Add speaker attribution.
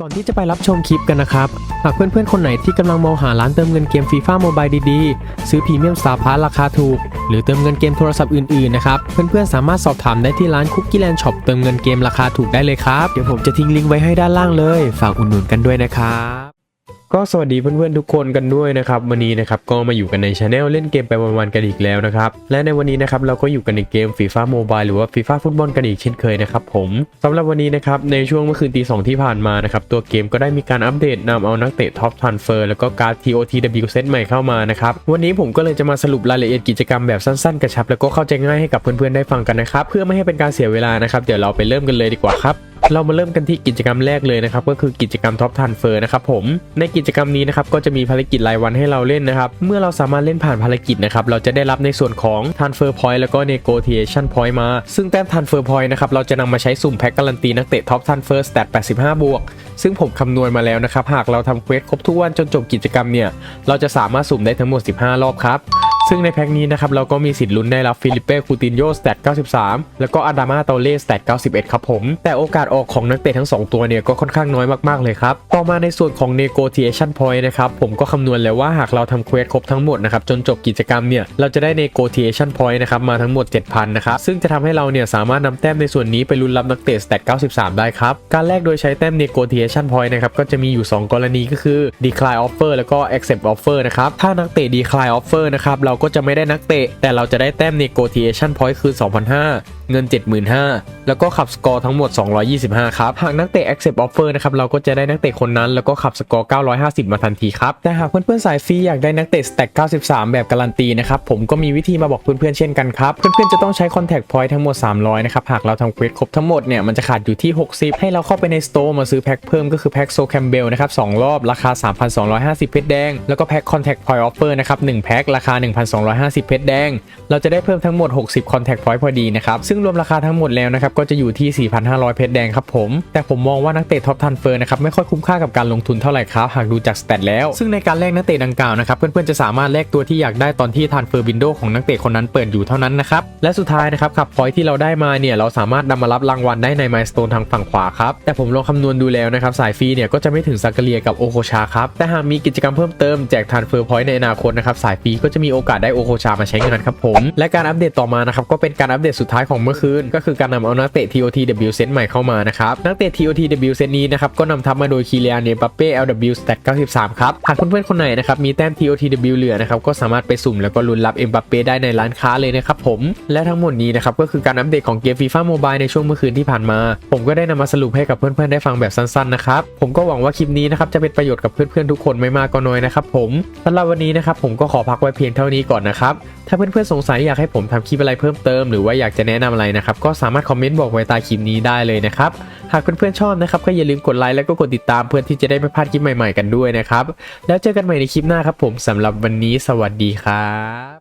Speaker 1: ก่อนที่จะไปรับชมคลิปกันนะครับ หากเพื่อนๆ คนไหนที่กำลังมองหาร้านเติมเงินเกมฟีฟ่าโมบายดีๆ ซื้อพรีเมียมสตาร์พาร์ราคาถูก หรือเติมเงินเกมโทรศัพท์อื่นๆ นะครับ เพื่อนๆ สามารถสอบถามได้ที่ร้านคุกกี้แลนด์ช็อปเติมเงินเกมราคาถูกได้เลยครับ เดี๋ยวผมจะทิ้งลิงก์ไว้ให้ด้านล่างเลย ฝากอุดหนุนกันด้วยนะครับ ก็สวัสดีเพื่อนๆทุกคนกันด้วยนะครับวันนี้นะครับก็มาอยู่กันในช anel เล่นเกมไปวันๆกันอีกแล้วนะครับและในวันนี้นะครับเราก็อยู่กันในเกมฟีฟ่าโมบายหรือว่าฟีฟ่าฟุตบอลกันอีกเช่นเคยนะครับผมสำหรับวันนี้นะครับในช่วงเมื่อคืนตีสองที่ผ่านมานะครับตัวเกมก็ได้มีการอัปเดตนำเอานักเตะท็อปทรานเฟอร์แล้วก็การ์ด TOTW เซตใหม่เข้ามานะครับวันนี้ผมก็เลยจะมาสรุปรายละเอียดกิจกรรมแบบสั้นๆกระชับแล้วก็เข้าใจง่ายให้กับเพื่อนๆได้ฟังกันนะครับเพื่อไม่ให้เป็นการเสียเวลานะครับเดี๋ยวเราไปเริ่มกันเลยดีกว่าครับ เรามาเริ่มกันที่กิจกรรมแรกเลยนะครับก็คือกิจกรรมท็อปทันเฟอร์นะครับผมในกิจกรรมนี้นะครับก็จะมีภารกิจรายวันให้เราเล่นนะครับเมื่อเราสามารถเล่นผ่านภารกิจนะครับเราจะได้รับในส่วนของ Transfer Point แล้วก็ Negotiation Point มาซึ่งแต้ม Transfer Point นะครับเราจะนำมาใช้สุ่มแพ็กการันตีนักเตะท็อปทันเฟอร์สแตท85 บวก ซึ่งผมคำนวณมาแล้วนะครับหากเราทำเควสครบทุกวันจนจบกิจกรรมเนี่ยเราจะสามารถสุ่มได้ทั้งหมด 15 รอบครับ ซึ่งในแพ็กนี้นะครับเราก็มีสิทธิ์ลุ้นได้รับฟิลิปเป้คูตินโยสแตท93 แล้วก็อาดามาโตเล่สแตท91 ครับผม แต่โอกาสออกของนักเตะทั้ง 2 ตัวเนี่ยก็ค่อนข้างน้อยมากๆเลยครับ ต่อมาในส่วนของ negotiation point นะครับ ผมก็คำนวณแล้วว่าหากเราทำเควสครบทั้งหมดนะครับ จนจบกิจกรรมเนี่ย เราจะได้ negotiation point นะครับ มาทั้งหมด 7,000 นะครับ ซึ่งจะทำให้เราเนี่ยสามารถนำแต้มในส่วนนี้ไปลุ้นรับนักเตะสแตท93 ได้ครับ การแลกโดยใช้แต้ม negotiation point นะครับก็จะมีอยู่ 2 กรณีก็คือ decline offer แล้วก็ accept offer นะครับถ้านักเตะ decline offer นะครับเราก็จะไม่ได้นักเตะ แต่เราจะได้แต้ม negotiation point คือ2,500 เงิน 75,000 แล้วก็ขับสกอร์ทั้งหมด 225 ครับ หากนักเตะ accept offer นะครับ เราก็จะได้นักเตะคนนั้น แล้วก็ขับสกอร์ 950 มาทันทีครับ แต่หากเพื่อนๆสายฟรีอยากได้นักเตะ stack 93 แบบการันตีนะครับ ผมก็มีวิธีมาบอกเพื่อนๆเช่นกันครับ เพื่อนๆจะต้องใช้ contact point ทั้งหมด 300 นะครับ หากเราทำเควสครบทั้งหมดเนี่ย มันจะขาดอยู่ที่ 60 ให้เราเข้าไปใน store มาซื้อแพ็คเพิ่มก็คือแพ็คโซแคมเบลนะครับ2รอบราคา 3,250 เพชรแดง แล้วก็แพ็ค contact point offer นะครับ1แพ็คราคา 1,250 เพชรแดง เราจะได้เพิ่มทั้งหมด 60 contact point พอดีนะครับซึ่งรวมราคาทั้งหมดแล้วนะครับก็จะอยู่ที่ 4,500 เพชรแดงครับผม แต่ผมมองว่านักเตะท็อปทันเฟอร์นะครับไม่ค่อยคุ้มค่ากับการลงทุนเท่าไหร่ครับหากดูจากสเตตแล้ว ซึ่งในการแลกนักเตะดังกล่าวนะครับเพื่อนๆจะสามารถแลกตัวที่อยากได้ตอนที่ทันเฟอร์วินโดของนักเตะคนนั้นเปิดอยู่เท่านั้นนะครับและสุดท้ายนะครับขับพอยที่เราได้มาเนี่ยเราสามารถนำมารับรางวัลได้ในมายสโตนทางฝั่งขวาครับแต่ผมลองคำนวณดูแล้วนะครับสายฟรีเนี่ยก็จะไม่ถึงซักเกเลียกับโอโคชาครับแต่หากมีกิจกรรมเพิ่มเติมแจกทันเฟอร์พอยในอนาคตนะครับสายฟรีก็จะมีโอกาสได้โอโคชามาใช้งานครับผมและการอัปเดตต่อมานะครับก็เป็นการอัปเดตสุดท้ายของเมื่อคืน ก็คือการนำเอานักเตะ TOTW เซตใหม่เข้ามานะครับ นักเตะ TOTW เซตนี้นะครับ ก็นำทัพมาโดยคีเลียนเนปัปเป้ LW Stat 93 ครับ หากเพื่อนๆคนไหนนะครับ มีแต้ม TOTW เหลือนะครับ ก็สามารถไปสุ่มแล้วก็ลุ้นรับเอ็มบัปเป้ได้ในร้านค้าเลยนะครับผม และทั้งหมดนี้นะครับ ก็คือการอัปเดตของเกม FIFA Mobile ในช่วงเมื่อคืนที่ผ่านมา ผมก็ได้นำมาสรุปให้กับเพื่อนๆได้ฟังแบบสั้นๆนะครับ ผมก็หวังว่าคลิปนี้นะครับจะเป็นประโยชน์กับเพื่อนๆทุกคนไม่มากก็น้อยนะครับผมสำหรับวันนี้นะครับผมก็ขอพักไว้เพียงเท่านี้ก่อนนะครับถ้าเพื่อนๆสงสัยอยากให้ผมทำคลิปอะไรเพิ่มเติมหรือว่าอยากจะแนะนำอะไรนะครับ ก็สามารถคอมเมนต์บอกไว้ใต้คลิปนี้ได้เลยนะครับ หากเพื่อนๆชอบนะครับก็อย่าลืมกดไลค์แล้วก็กดติดตามเพื่อที่จะได้ไม่พลาดคลิปใหม่ๆกันด้วยนะครับ แล้วเจอกันใหม่ในคลิปหน้าครับผมสำหรับวันนี้สวัสดีครับ